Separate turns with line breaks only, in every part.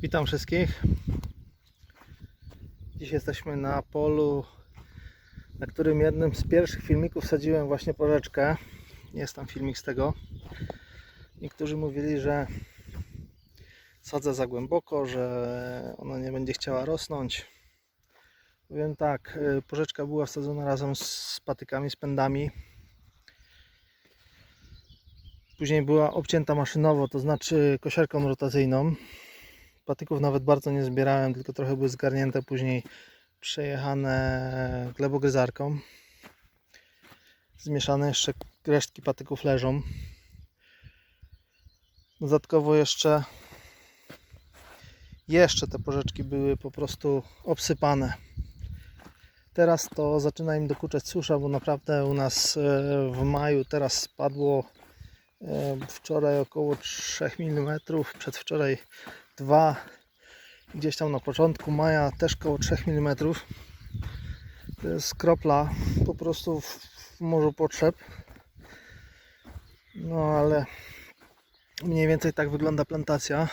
Witam wszystkich. Dziś jesteśmy na polu, na którym jednym z pierwszych filmików sadziłem właśnie porzeczkę. Jest tam filmik z tego. Niektórzy mówili, że sadzę za głęboko, że ona nie będzie chciała rosnąć. Powiem tak, y, porzeczka była wsadzona razem z patykami, z pędami. Później była obcięta maszynowo, to znaczy kosiarką rotacyjną. Patyków nawet bardzo nie zbierałem, tylko trochę były zgarnięte, później przejechane glebogryzarką. Zmieszane jeszcze resztki patyków leżą. Dodatkowo jeszcze jeszcze te porzeczki były po prostu obsypane. Teraz to zaczyna im dokuczać susza, bo naprawdę u nas e, w maju teraz spadło e, wczoraj około 3 mm, przedwczoraj 2 gdzieś tam na początku maja też około 3 mm to jest kropla po prostu w, w morzu potrzeb. No ale mniej więcej tak wygląda plantacja.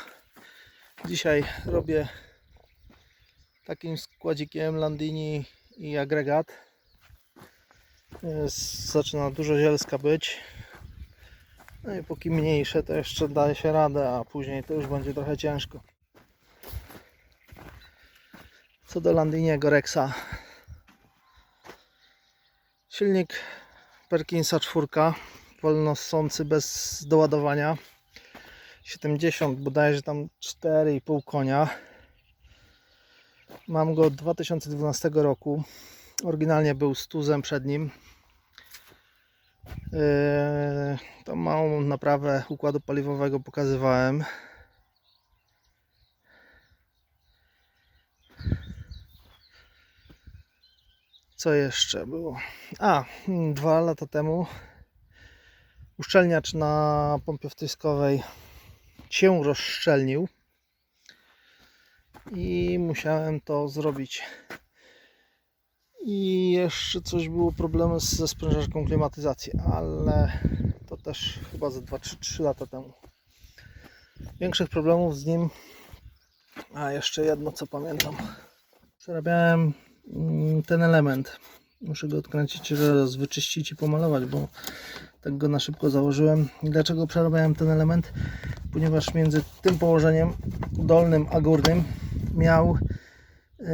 Dzisiaj robię takim składzikiem Landini i agregat. Jest, zaczyna dużo zielska być no i póki mniejsze to jeszcze daje się radę, a później to już będzie trochę ciężko. Co do Landiniego Rexa. Silnik Perkinsa 4, wolno ssący bez doładowania. 70 bodajże tam 4,5 konia. Mam go od 2012 roku. Oryginalnie był z tuzem przed nim. Yy, tą małą naprawę układu paliwowego pokazywałem. Co jeszcze było? A, mm, dwa lata temu uszczelniacz na pompie wtryskowej się rozszczelnił i musiałem to zrobić i jeszcze coś było problemy ze sprężarką klimatyzacji, ale to też chyba ze 2-3 lata temu. Większych problemów z nim. A jeszcze jedno co pamiętam. Przerabiałem mm, ten element. Muszę go odkręcić raz, wyczyścić i pomalować, bo tak go na szybko założyłem. Dlaczego przerabiałem ten element? Ponieważ między tym położeniem dolnym a górnym miał yy,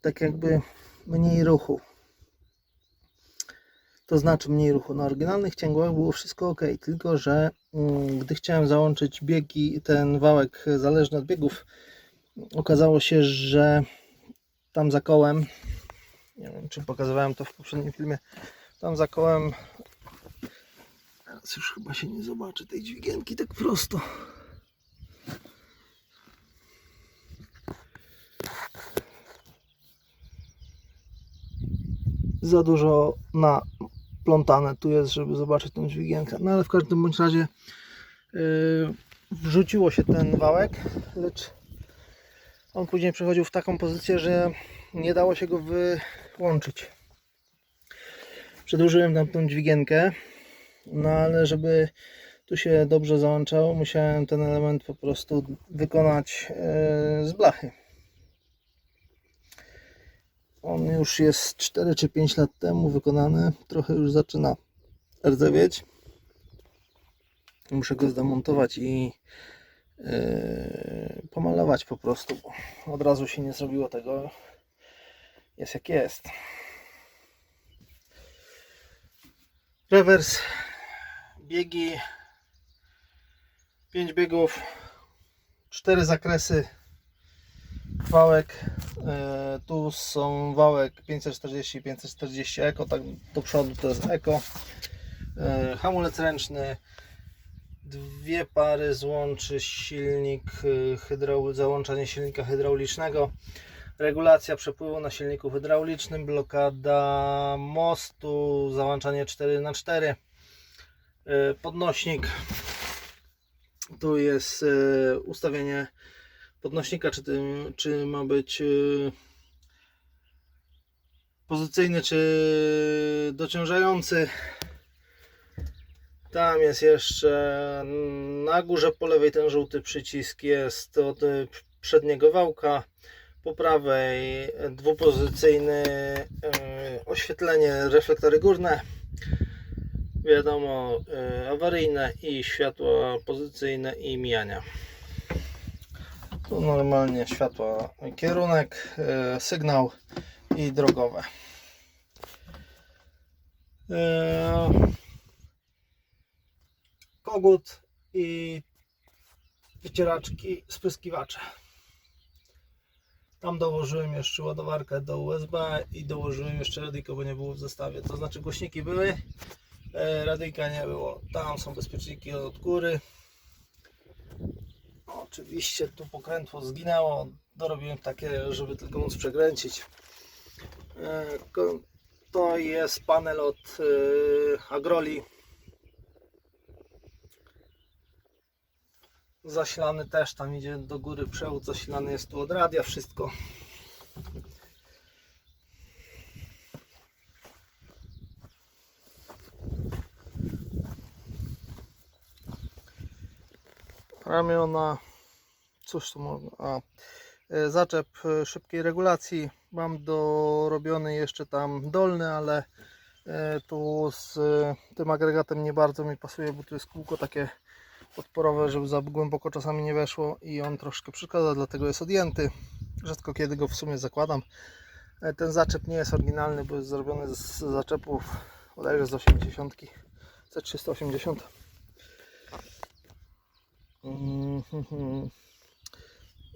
tak jakby mniej ruchu. To znaczy mniej ruchu. Na oryginalnych cięgłach było wszystko ok, tylko że mm, gdy chciałem załączyć biegi, ten wałek zależny od biegów, okazało się, że tam za kołem, nie wiem czy pokazywałem to w poprzednim filmie, tam za kołem, teraz już chyba się nie zobaczy tej dźwigienki tak prosto. Za dużo na plątane tu jest, żeby zobaczyć tą dźwigienkę. No ale w każdym bądź razie yy, wrzuciło się ten wałek, lecz on później przechodził w taką pozycję, że nie dało się go wyłączyć. Przedłużyłem tam tą dźwigienkę, no ale żeby tu się dobrze załączało, musiałem ten element po prostu wykonać yy, z blachy. On już jest 4 czy 5 lat temu wykonany. Trochę już zaczyna rdzewieć. Muszę go zdemontować i yy, pomalować po prostu, bo od razu się nie zrobiło tego. Jest jak jest. Rewers, biegi, 5 biegów, 4 zakresy, wałek. E, Tu są wałek 540 i 540 Eko, tak do przodu to jest Eko. E, Hamulec ręczny, dwie pary złączy silnik, e, załączanie silnika hydraulicznego, regulacja przepływu na silniku hydraulicznym, blokada mostu, załączanie 4x4, e, podnośnik. Tu jest ustawienie podnośnika, czy, tym, czy ma być yy, pozycyjny, czy dociążający. Tam jest jeszcze na górze po lewej ten żółty przycisk jest od y, przedniego wałka. Po prawej dwupozycyjny y, oświetlenie, reflektory górne. Wiadomo, y, awaryjne i światła pozycyjne i mijania. Tu normalnie światła, kierunek, y, sygnał i drogowe. Y, kogut i wycieraczki, spryskiwacze. Tam dołożyłem jeszcze ładowarkę do USB i dołożyłem jeszcze radyjko, bo nie było w zestawie. To znaczy głośniki były, e, radyjka nie było. Tam są bezpieczniki od góry. Oczywiście tu pokrętło zginęło. Dorobiłem takie, żeby tylko móc przekręcić. E, To jest panel od e, Agroli. Zasilany też tam idzie do góry przewód, zasilany jest tu od radia wszystko. Ramiona, cóż tu można, a, e, zaczep e, szybkiej regulacji, mam dorobiony jeszcze tam dolny, ale e, tu z tym agregatem nie bardzo mi pasuje, bo tu jest kółko takie podporowe, żeby za głęboko czasami nie weszło i on troszkę przeszkadza, dlatego jest odjęty. Rzadko kiedy go w sumie zakładam. Ten zaczep nie jest oryginalny, bo jest zrobiony z zaczepów bodajże z 80 C380 Mhm.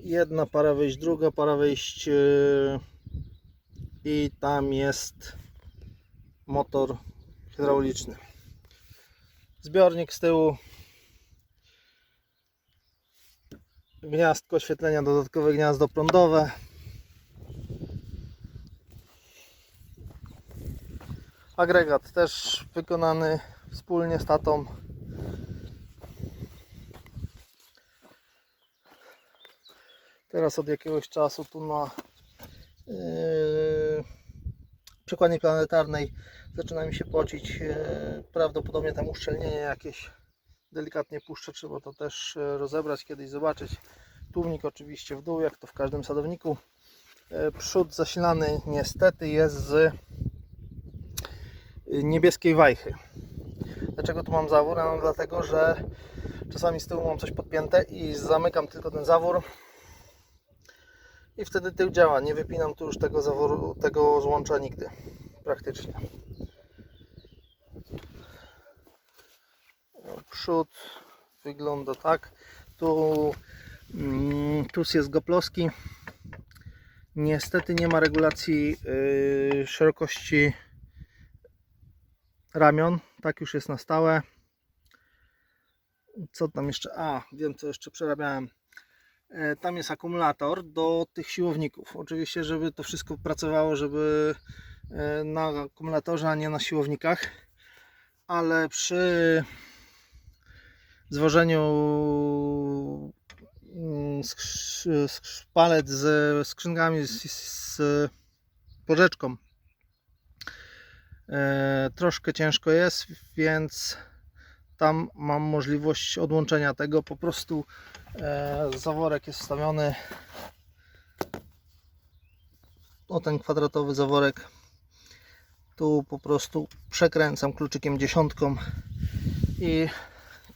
Jedna para wyjść, druga para wyjść e, i tam jest motor hydrauliczny. Zbiornik z tyłu gniazdko oświetlenia, dodatkowe gniazdo prądowe. Agregat też wykonany wspólnie z tatą. Teraz od jakiegoś czasu tu na yy, przekładni planetarnej zaczyna mi się pocić. Yy, prawdopodobnie tam uszczelnienie jakieś delikatnie puszczę, trzeba to też e, rozebrać, kiedyś zobaczyć. Tłumnik oczywiście w dół, jak to w każdym sadowniku. E, Przód zasilany niestety jest z e, niebieskiej wajchy. Dlaczego tu mam zawór? No dlatego, że czasami z tyłu mam coś podpięte i zamykam tylko ten zawór i wtedy tył działa. Nie wypinam tu już tego zaworu, tego złącza nigdy praktycznie. przód wygląda tak. Tu mm, jest goploski. Niestety nie ma regulacji yy, szerokości ramion. Tak już jest na stałe. Co tam jeszcze? A, wiem co jeszcze przerabiałem. E, Tam jest akumulator do tych siłowników. Oczywiście, żeby to wszystko pracowało, żeby e, na akumulatorze, a nie na siłownikach. Ale przy zwożeniu mm, palet z skrzynkami z, z porzeczką. E, troszkę ciężko jest, więc tam mam możliwość odłączenia tego. Po prostu e, zaworek jest wstawiony. O ten kwadratowy zaworek. Tu po prostu przekręcam kluczykiem dziesiątką i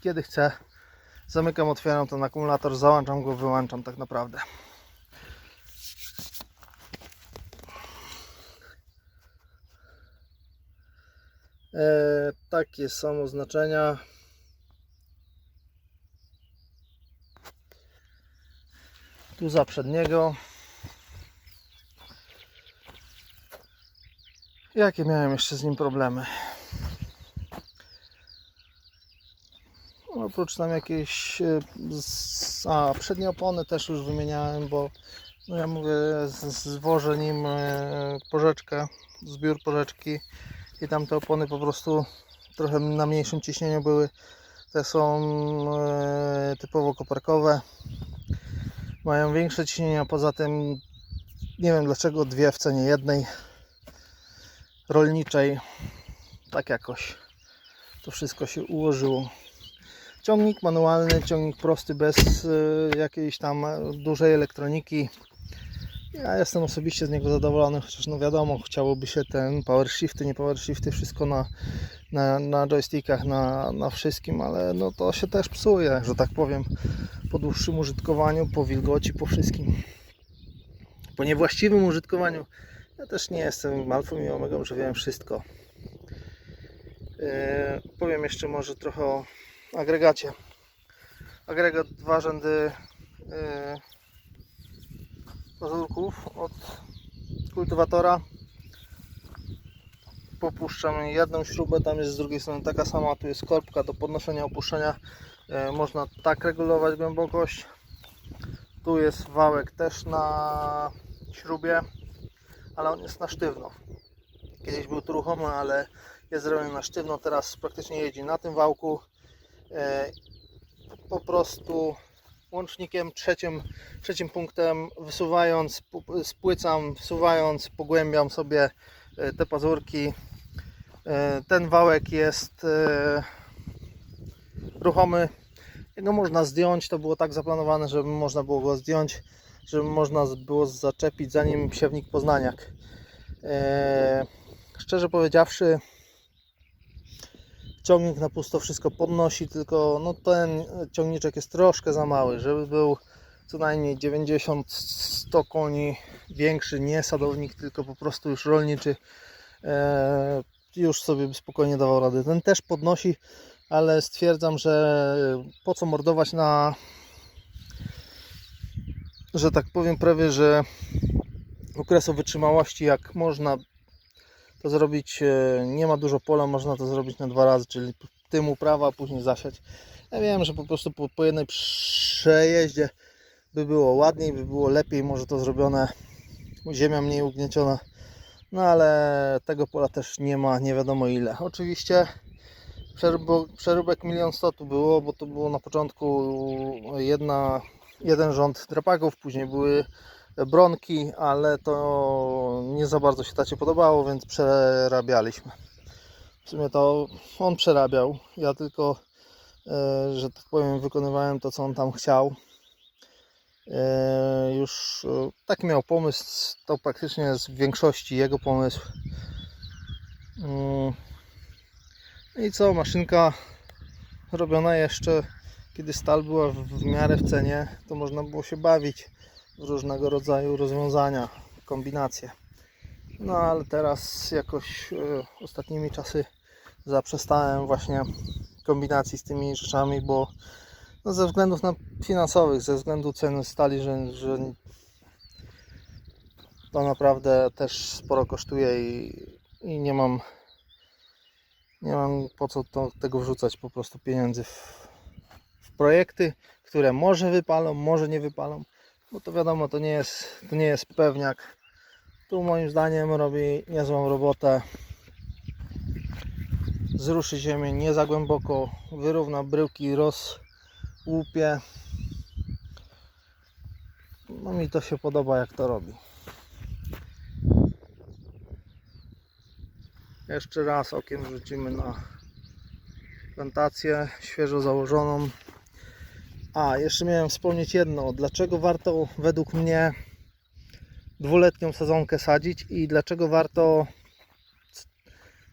kiedy chcę zamykam, otwieram ten akumulator, załączam go, wyłączam tak naprawdę. E, takie są oznaczenia. Tu za przedniego. Jakie miałem jeszcze z nim problemy? Oprócz tam jakieś. e, A, przednie opony też już wymieniałem, bo no ja mówię, zwożę nim e, porzeczkę, zbiór porzeczki i tam te opony po prostu trochę na mniejszym ciśnieniu były. Te są e, typowo koparkowe. Mają większe ciśnienie, a poza tym nie wiem dlaczego dwie w cenie jednej rolniczej. Tak jakoś to wszystko się ułożyło. Ciągnik manualny, ciągnik prosty, bez y, jakiejś tam dużej elektroniki. Ja jestem osobiście z niego zadowolony, chociaż no wiadomo, chciałoby się ten power shifty, nie power shifty, wszystko na, na, na joystickach, na, na wszystkim, ale no to się też psuje, że tak powiem, po dłuższym użytkowaniu, po wilgoci, po wszystkim. Po niewłaściwym użytkowaniu ja też nie jestem alfą i omegą, że wiem wszystko. Yy, powiem jeszcze może trochę o agregacie. Agregat dwa rzędy yy, pazurków od kultywatora. Popuszczam jedną śrubę, tam jest z drugiej strony taka sama, tu jest korbka do podnoszenia, opuszczenia. Yy, można tak regulować głębokość. Tu jest wałek też na śrubie, ale on jest na sztywno. Kiedyś był tu ruchomy, ale jest zrobiony na sztywno, teraz praktycznie jeździ na tym wałku. E, po prostu łącznikiem trzecim, trzecim punktem wysuwając, spłycam, wsuwając, pogłębiam sobie e, te pazurki. E, Ten wałek jest e, ruchomy. Jego można zdjąć, to było tak zaplanowane, żeby można było go zdjąć, żeby można było zaczepić zanim siewnik poznaniak. Szczerze powiedziawszy, ciągnik na pusto wszystko podnosi, tylko no ten ciągniczek jest troszkę za mały, żeby był co najmniej 90-100 koni większy, nie sadownik, tylko po prostu już rolniczy. E, już sobie spokojnie dawał radę. Ten też podnosi, ale stwierdzam, że po co mordować na że tak powiem prawie, że okresu wytrzymałości jak można to zrobić, e, nie ma dużo pola, można to zrobić na dwa razy, czyli tym uprawa, a później zasiać. Ja wiem, że po prostu po, po jednej przejeździe by było ładniej, by było lepiej, może to zrobione, ziemia mniej ugnieciona, no ale tego pola też nie ma, nie wiadomo ile. Oczywiście przerób- przeróbek milion sto tu było, bo to było na początku jedna, jeden rząd drapaków, później były bronki, ale to nie za bardzo się tacie podobało, więc przerabialiśmy. W sumie to on przerabiał, ja tylko, e, że tak powiem, wykonywałem to, co on tam chciał. E, Już e, taki miał pomysł, to praktycznie jest w większości jego pomysł. Mm. No I co, maszynka robiona jeszcze, kiedy stal była w, miarę w cenie, to można było się bawić różnego rodzaju rozwiązania, kombinacje. No ale teraz jakoś e, ostatnimi czasy zaprzestałem właśnie kombinacji z tymi rzeczami, bo no, ze względów na finansowych, ze względu ceny stali, że, że to naprawdę też sporo kosztuje i, i nie mam nie mam po co to, tego wrzucać po prostu pieniędzy w, w projekty, które może wypalą, może nie wypalą, bo to wiadomo, to nie jest, to nie jest pewniak. Tu moim zdaniem robi niezłą robotę. Zruszy ziemię nie za głęboko, wyrówna bryłki, rozłupie. No mi to się podoba jak to robi. Jeszcze raz okiem rzucimy na plantację świeżo założoną. A, jeszcze miałem wspomnieć jedno. Dlaczego warto według mnie dwuletnią sezonkę sadzić i dlaczego warto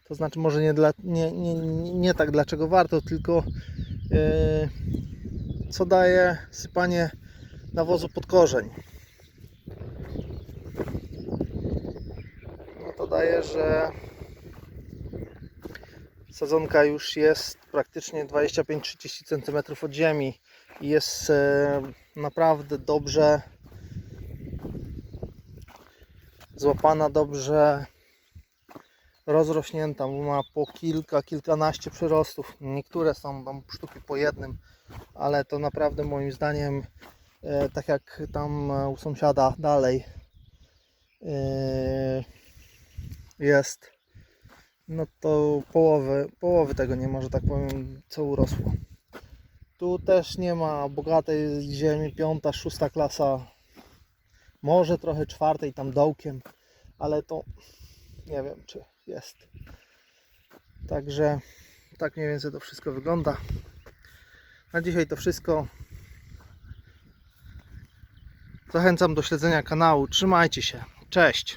to znaczy może nie, dla, nie, nie, nie, tak dlaczego warto, tylko yy, co daje sypanie nawozu pod korzeń. No to daje, że sadzonka już jest praktycznie 25-30 cm od ziemi i jest e, naprawdę dobrze złapana, dobrze rozrośnięta, ma po kilka, kilkanaście przyrostów. Niektóre są tam sztuki po jednym, ale to naprawdę moim zdaniem, e, tak jak tam e, u sąsiada dalej jest, no to połowy, połowy tego nie może tak powiem, co urosło. Tu też nie ma bogatej ziemi, piąta, szósta klasa, może trochę czwartej tam dołkiem, ale to nie wiem czy jest. Także Tak mniej więcej to wszystko wygląda. Na dzisiaj to wszystko. Zachęcam do śledzenia kanału. Trzymajcie się. Cześć.